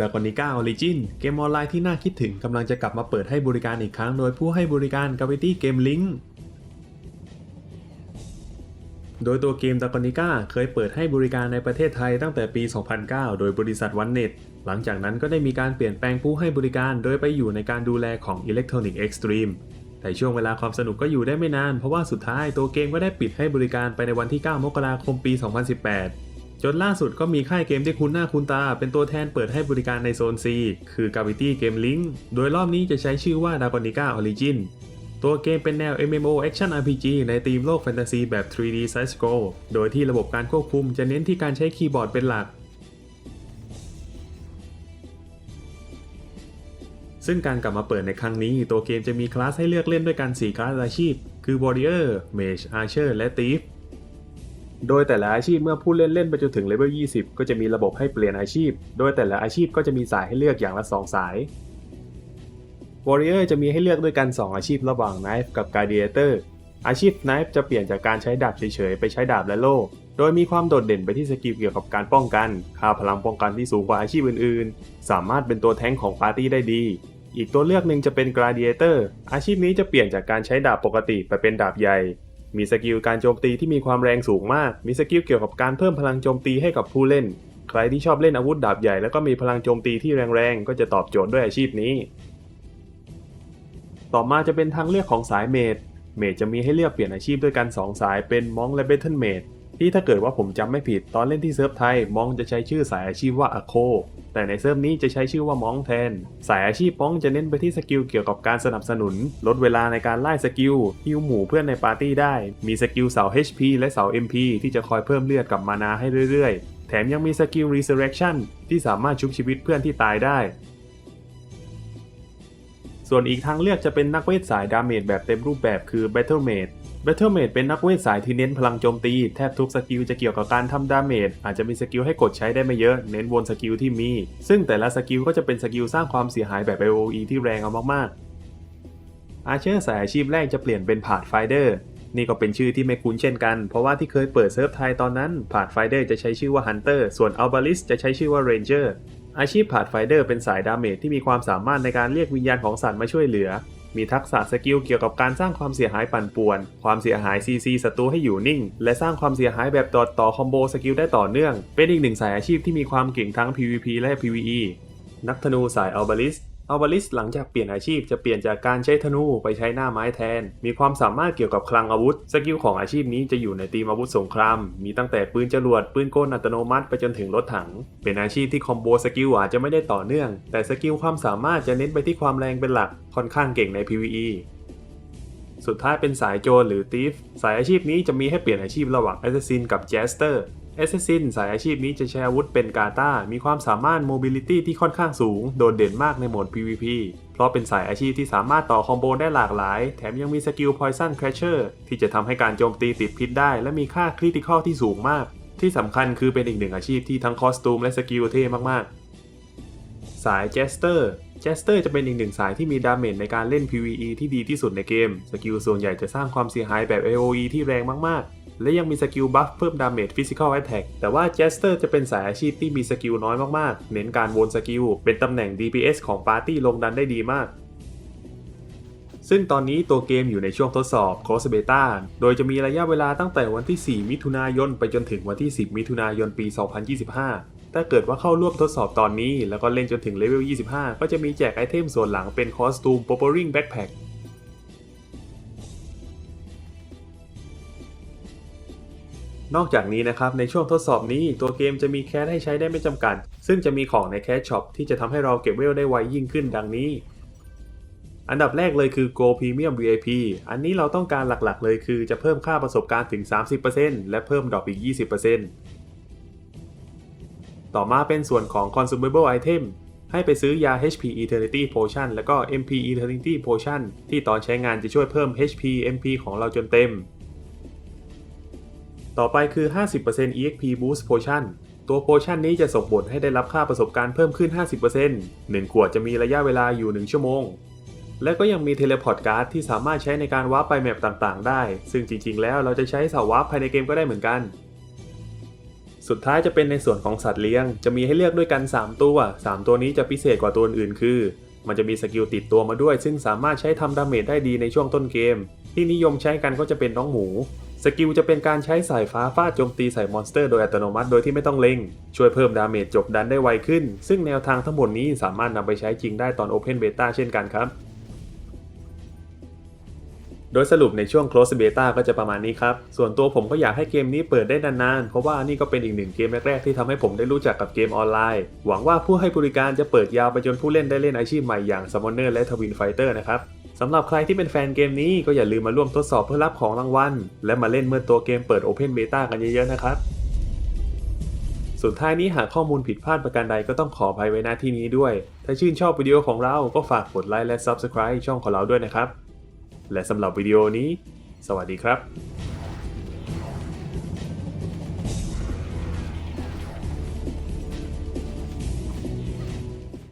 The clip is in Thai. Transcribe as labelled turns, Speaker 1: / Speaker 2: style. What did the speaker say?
Speaker 1: d r a g o n i c a Origin เกมออนไลน์ที่น่าคิดถึงกำลังจะกลับมาเปิดให้บริการอีกครั้งโดยผู้ให้บริการ Gravity Game Link โดยตัวเกม d r a g o n i c a เคยเปิดให้บริการในประเทศไทยตั้งแต่ปี 2009 โดยบริษัทวันเน็ตหลังจากนั้นก็ได้มีการเปลี่ยนแปลงผู้ให้บริการ โดยไปอยู่ในการดูแลของ Electronic Extreme แต่ช่วงเวลาความสนุกก็อยู่ได้ไม่นาน เพราะว่าสุดท้ายตัวเกมก็ได้ปิดให้บริการไปในวันที่ 9 มกราคมปี 2018 จนล่าสุดก็มีค่ายเกมที่คุ้นหน้าคุ้นตา เป็นตัวแทนเปิดให้บริการในโซน C คือ Gravity Game Link โดยรอบนี้จะใช้ชื่อว่า Dragonica Origin ตัวเกมเป็นแนว MMO Action RPG ในธีมโลกแฟนตาซีแบบ 3D Side Scroll โดยที่ระบบการควบคุมจะเน้นที่การใช้คีย์บอร์ดเป็นหลัก ซึ่งการกลับมาเปิดในครั้งนี้ ตัวเกมจะมีคลาสให้เลือกเล่นด้วยกัน 4 คลาสอาชีพ คือ Warrior Mage Archer และ Thief โดยแต่ละอาชีพเมื่อผู้เล่นเล่นไปจนถึงเลเวล 20 ก็จะมีระบบให้เปลี่ยนอาชีพ โดยแต่ละอาชีพก็จะมีสายให้เลือกอย่างละ 2 สาย Warrior จะมีให้เลือกด้วยกัน 2 อาชีพระหว่าง Knife กับ Gladiator อาชีพ Knife จะเปลี่ยนจากการใช้ดาบเฉยๆ ไปใช้ดาบและโล่ โดยมีความโดดเด่นไปที่สกิลเกี่ยวกับการป้องกัน ค่าพลังป้องกันที่สูงกว่าอาชีพอื่นๆ สามารถเป็นตัวแท้งของปาร์ตี้ได้ดี อีกตัวเลือกหนึ่งจะเป็น Gladiator อาชีพนี้จะเปลี่ยนจากการใช้ดาบปกติไปเป็นดาบใหญ่ มีสกิลการโจมตีที่มีความแรงสูงมาก มีสกิลเกี่ยวกับการเพิ่มพลังโจมตีให้กับผู้เล่น ใครที่ชอบเล่นอาวุธดาบใหญ่แล้วก็มีพลังโจมตีที่แรงๆ ก็จะตอบโจทย์ด้วยอาชีพนี้ ต่อมาจะเป็นทางเลือกของสายเมด เมดจะมีให้เลือกเปลี่ยนอาชีพด้วยกัน 2 สายเป็นมองและเบทเทิลเมด ที่ถ้าเกิดว่าผมจำไม่ผิดตอนเล่นที่เซิร์ฟไทยมองจะใช้ชื่อสายอาชีพว่าอโค แต่ในเซิร์ฟนี้จะใช้ชื่อว่ามองแทน สายอาชีพมองจะเน้นไปที่สกิลเกี่ยวกับการสนับสนุน ลดเวลาในการไล่สกิลฮิวหมู่เพื่อนในปาร์ตี้ได้ มีสกิลเสา HP และเสา MP ที่จะคอยเพิ่มเลือดกับมานาให้เรื่อยๆ แถมยังมีสกิล Resurrection ที่สามารถชุบชีวิตเพื่อนที่ตายได้ส่วนอีกทางเลือกจะเป็นนักเวทสายดาเมจแบบเต็มรูปแบบคือ Battle Mage Battle Mage เป็นนักเวทสายที่เน้นพลังโจมตี แทบทุกสกิลจะเกี่ยวกับการทำดาเมจอาจจะมีสกิลให้กดใช้ได้ไม่เยอะ เน้นวนสกิลที่มี ซึ่งแต่ละสกิลก็จะเป็นสกิลสร้างความเสียหายแบบ AOE ที่แรงเอามากๆอาเชอร์สายอาชีพแรกจะเปลี่ยนเป็นผาดไฟเดอร์นี่ก็เป็นชื่อที่ไม่คุ้นเช่นกัน เพราะว่าที่เคยเปิดเซิร์ฟไทยตอนนั้นผาดไฟเดอร์จะใช้ชื่อว่า Hunter ส่วน a l b a l i s จะใช้ชื่อว่า Ranger อาชีพผาดไฟเดอร์เป็นสายดาเมจที่มีความสามารถในการเรียกวิญญาณของสัตว์มาช่วยเหลือ มีทักษะสกิลเกี่ยวกับการสร้างความเสียหายปั่นป่วน ความเสียหาย CC ศัตรูให้อยู่นิ่ง และสร้างความเสียหายแบบต่อต่อคอมโบสกิลได้ต่อเนื่อง เป็นอีกหนึ่งสายอาชีพที่มีความเก่งทั้ง PVP และ PVE นักธนูสายอัลบาลิส อัลบาลิสหลังจากเปลี่ยนอาชีพจะเปลี่ยนจากการใช้ธนูไปใช้หน้าไม้แทน มีความสามารถเกี่ยวกับคลังอาวุธ สกิลของอาชีพนี้จะอยู่ในตีมอาวุธสงคราม มีตั้งแต่ปืนจรวด ปืนกลอัตโนมัติไปจนถึงรถถัง เป็นอาชีพที่คอมโบสกิลอาจจะไม่ได้ต่อเนื่อง แต่สกิลความสามารถจะเน้นไปที่ความแรงเป็นหลัก ค่อนข้างเก่งใน PVE สุดท้ายเป็นสายโจรหรือ Thief สายอาชีพนี้จะมีให้เปลี่ยนอาชีพระหว่าง Assassin กับ Jester Assassin สายอาชีพนี้จะใช้อาวุธเป็นกาตามีความสามารถ Mobility ที่ค่อนข้างสูง โดดเด่นมากในโหมด PVP เพราะเป็นสายอาชีพที่สามารถต่อคอมโบได้หลากหลาย แถมยังมีสกิล Poison Crusher ที่จะทำให้การโจมตีติดพิษได้ และมีค่า Critical ที่สูงมาก ที่สำคัญคือเป็นอีกหนึ่งอาชีพที่ทั้งคอสตูมและสกิลเท่มากๆ สาย Jester Jester จะเป็นอีกหนึ่งสายที่มีดาเมจในการเล่น PVE ที่ดีที่สุดในเกม สกิลส่วนใหญ่จะสร้างความเสียหายแบบ AoE ที่แรงมากๆ และยังมีสกิลบัฟเพิ่มดาเมจ Physical Attack แต่ว่า Jester จะเป็นสายอาชีพที่มีสกิลน้อยมากๆ เน้นการวนสกิล เป็นตำแหน่ง DPS ของปาร์ตี้ลงดันได้ดีมากซึ่งตอนนี้ตัวเกมอยู่ในช่วงทดสอบ Close Beta โดยจะมีระยะเวลาตั้งแต่วันที่ 4 มิถุนายน ไปจนถึงวันที่ 10 มิถุนายน ปี 2025 ถ้าเกิดว่าเข้าร่วมทดสอบตอนนี้ แล้วก็เล่นจนถึงเลเวล 25 ก็จะมีแจกไอเทมส่วนหลังเป็นคอสตูม Poppering Backpack นอกจากนี้นะครับ ในช่วงทดสอบนี้ตัวเกมจะมีแคสให้ใช้ได้ไม่จำกัด ซึ่งจะมีของในแคสช็อปที่จะทำให้เราเก็บเวลได้ไวยิ่งขึ้นดังนี้ อันดับแรกเลยคือ Go Premium VIP อันนี้เราต้องการหลักๆ เลยคือจะเพิ่มค่าประสบการณ์ถึง 30%และเพิ่มดรอปอีก 20% ต่อมาเป็นส่วนของ Consumable Item ให้ไปซื้อยา HP Eternity Potion แล้วก็ MP Eternity Potion ที่ตอนใช้งานจะช่วยเพิ่ม HP MP ของเราจนเต็ม ต่อไปคือ 50% EXP Boost Potion ตัว Potion นี้จะส่งผลให้ได้รับค่าประสบการณ์เพิ่มขึ้น 50% 1 ขวดจะมีระยะเวลาอยู่ 1 ชั่วโมง และก็ยังมี Teleport Card ที่สามารถใช้ในการวาร์ปไปแมปต่างๆ ได้ ซึ่งจริงๆ แล้วเราจะใช้เสาวาร์ปภายในเกมก็ได้เหมือนกัน สุดท้ายจะเป็นในส่วนของสัตว์เลี้ยง จะมีให้เลือกด้วยกัน 3 ตัว 3 ตัวนี้จะพิเศษกว่าตัวอื่นคือ มันจะมีสกิลติดตัวมาด้วย ซึ่งสามารถใช้ทำดาเมจได้ดีในช่วงต้นเกม ที่นิยมใช้กันก็จะเป็นน้องหมู สกิลจะเป็นการใช้สายฟ้าฟาดโจมตีใส่มอนสเตอร์โดยอัตโนมัติโดยที่ไม่ต้องเล็ง ช่วยเพิ่มดาเมจจบดันได้ไวขึ้น ซึ่งแนวทางทั้งหมดนี้สามารถนำไปใช้จริงได้ตอน Open Beta เช่นกันครับ โดยสรุปในช่วง Close Beta ก็จะประมาณนี้ครับ ส่วนตัวผมก็อยากให้เกมนี้เปิดได้นานๆ เพราะว่านี่ก็เป็นอีกหนึ่งเกมแรกๆ ที่ทำให้ผมได้รู้จักกับเกมออนไลน์ หวังว่าผู้ให้บริการจะเปิดยาวไปจนผู้เล่นได้เล่นอาชีพใหม่อย่าง Summoner และ Twin Fighter นะครับสำหรับใครที่เป็นแฟนเกมนี้ก็อย่าลืมมาร่วมทดสอบเพื่อรับของรางวัล และมาเล่นเมื่อตัวเกมเปิด Open Beta กันเยอะๆนะครับสุดท้ายนี้หากข้อมูลผิดพลาดประการใดก็ต้องขออภัยไว้ณที่นี้ด้วย ถ้าชื่นชอบวิดีโอของเราก็ฝากกดไลค์และ Subscribe ช่องของเราด้วยนะครับ และสำหรับวิดีโอนี้ สวัสดีครับ